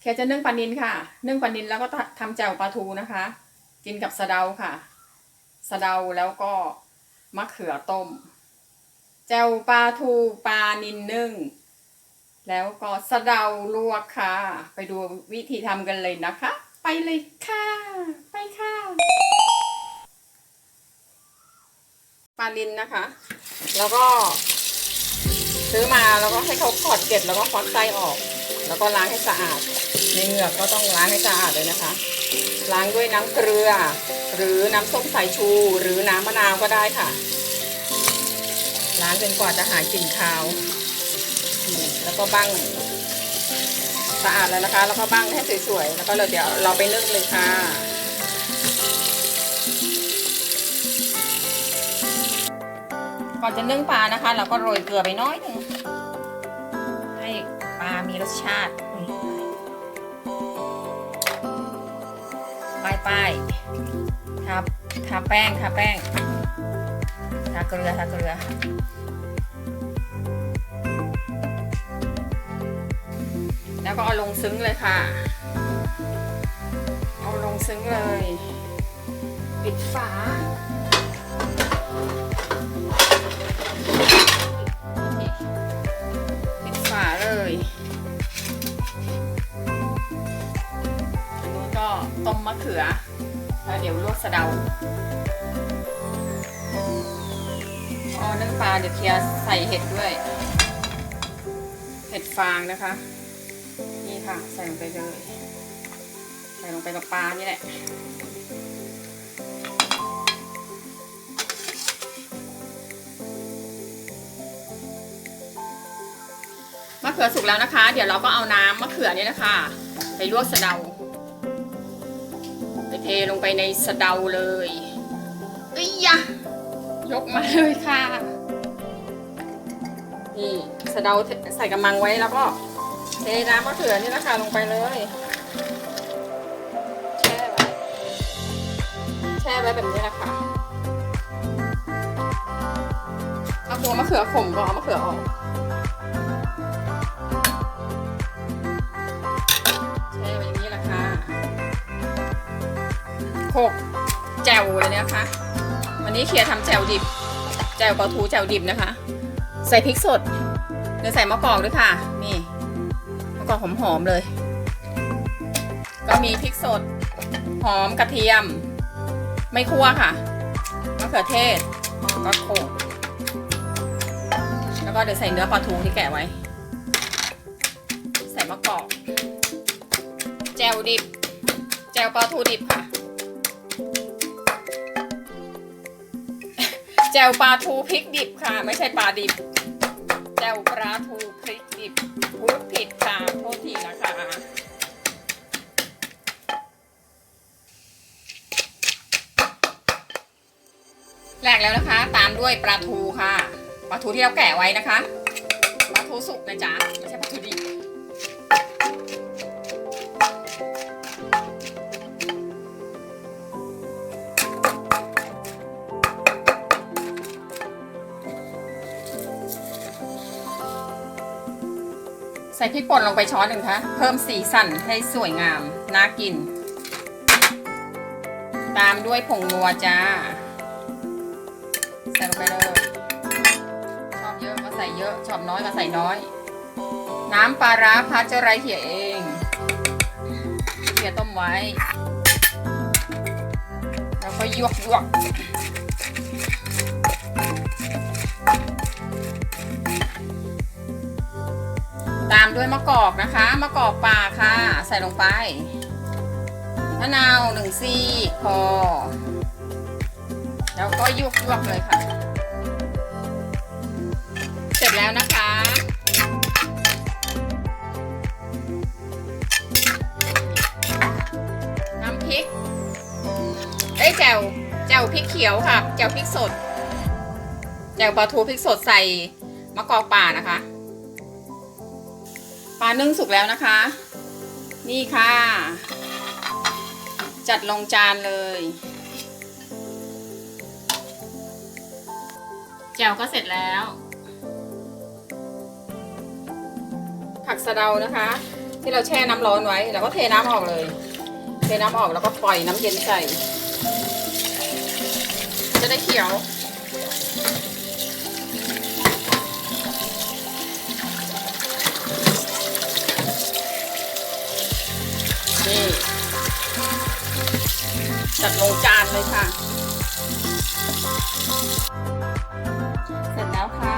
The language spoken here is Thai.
เคจะนึ่งปลานินค่ะ นึ่งปลานินแล้วก็ทำแจ่วปลาทูนะคะ กินกับสะเดาค่ะ สะเดาแล้วก็มะเขือต้ม แจ่วปลาทูปลานินนึ่ง แล้วก็สะเดาลวกค่ะ ไปดูวิธีทำกันเลยนะคะ ไปเลยค่ะ ไปค่ะปลานินนะคะ แล้วก็ซื้อมาแล้วก็ให้เขาขอดเกล็ดแล้วก็ควักไส้ออก แล้วก็ล้างให้สะอาด ในเหงือกก็ต้องล้างให้สะอาดเลยนะคะ ล้างด้วยน้ำเกลือ หรือน้ำส้มสายชู หรือน้ำมะนาวก็ได้ค่ะ ล้างจนกว่าจะหายกลิ่นคาว แล้วก็บั้งสะอาดแล้วนะคะ แล้วก็บั้งให้สวยๆ แล้วก็เราเดี๋ยวเราไปนึ่งเลยค่ะก่อนจะนึ่งปลานะคะ เราก็โรยเกลือไปน้อยหนึงามีรสชาติป้ายป้ายทาทาแป้งทาแป้งทาเกลือทาเกลือแล้วก็เอาลงซึ้งเลยค่ะ เอาลงซึ้งเลย ปิดฝา ต้มมะเขือ แล้วเดี๋ยวลวกสะเดาอ๋อนึ่งปลาเดี๋ยวเคียใส่เห็ดด้วย เห็ดฟางนะคะ นี่ค่ะ ใส่ลงไปเลย ใส่ลงไปกับปลานี่แหละมะเขือสุกแล้วนะคะ เดี๋ยวเราก็เอาน้ำมะเขือเนี่ยนะคะ ไปลวกสะเดา เทลงไปในสะเดาเลยเอ้ยยะยกมาเลยค่ะ นี่สะเดาใส่กระมังไว้แล้วก็เทน้ำมะเขือนี่นะคะลงไปเลย แช่ไว้แช่ไว้แบบนี้แหละค่ะเอาตัวมะเขือขมก็เอามะเขือออก โขกแจ่วเลยนะคะ วันนี้เคียร์ทำแจ่วดิบ แจ่วปลาทูแจ่วดิบนะคะ ใส่พริกสดเดี๋ยวใส่มะกอกด้วยค่ะ นี่มะกอกหอมๆเลย ก็มีพริกสด หอมกระเทียม ไม่คั่วค่ะมะเขือเทศก็โขกแล้วก็เดี๋ยวใส่เนื้อปลาทูที่แกะไว้ ใส่มะกอก แจ่วดิบ แจ่วปลาทูดิบค่ะ จวปลาทูพริกดิบค่ะ ไม่ใช่ปลาดิบแจวปลาทูพริกดิบพูดผิดค่ะโทษทีนะคะแหลกแล้วนะคะ ตามด้วยปลาทูค่ะปลาทูที่เราแกะไว้นะคะปลาทูสุกนะจ๊ะไม่ใช่ปลาทูดิบ ใส่พริกป่นลงไปช้อนหนึ่งค่ะเพิ่มสีสันให้สวยงาม น่ากิน ตามด้วยผงนัวจ้า ใส่ลงไปเลยชอบเยอะก็ใส่เยอะ ชอบน้อยก็ใส่น้อย น้ำปลาร้าพัชเจอไรเขียเองเขียต้มไว้ แล้วก็ยวกยวก ด้วยมะกอกนะคะ มะกอกป่าค่ะ ใส่ลงไป มะนาวหนึ่งซี่พอ แล้วก็ยวกยวกเลยค่ะ เสร็จแล้วนะคะน้ำพริกเอ้ยแจ่วแจ่วพริกเขียวค่ะแจ่วพริกสดแจ่วปลาทูพริกสดใส่มะกอกป่านะคะ ปลานึ่งสุกแล้วนะคะ นี่ค่ะ จัดลงจานเลยแจ่วก็เสร็จแล้ว ผักสะเดานะคะ ที่เราแช่น้ำร้อนไว้เราก็เทน้ำออกเลย เทน้ำออกแล้วก็ปล่อยน้ำเย็นใส่ จะได้เขียว จัดลงจานเลยค่ะ เสร็จแล้วค่ะ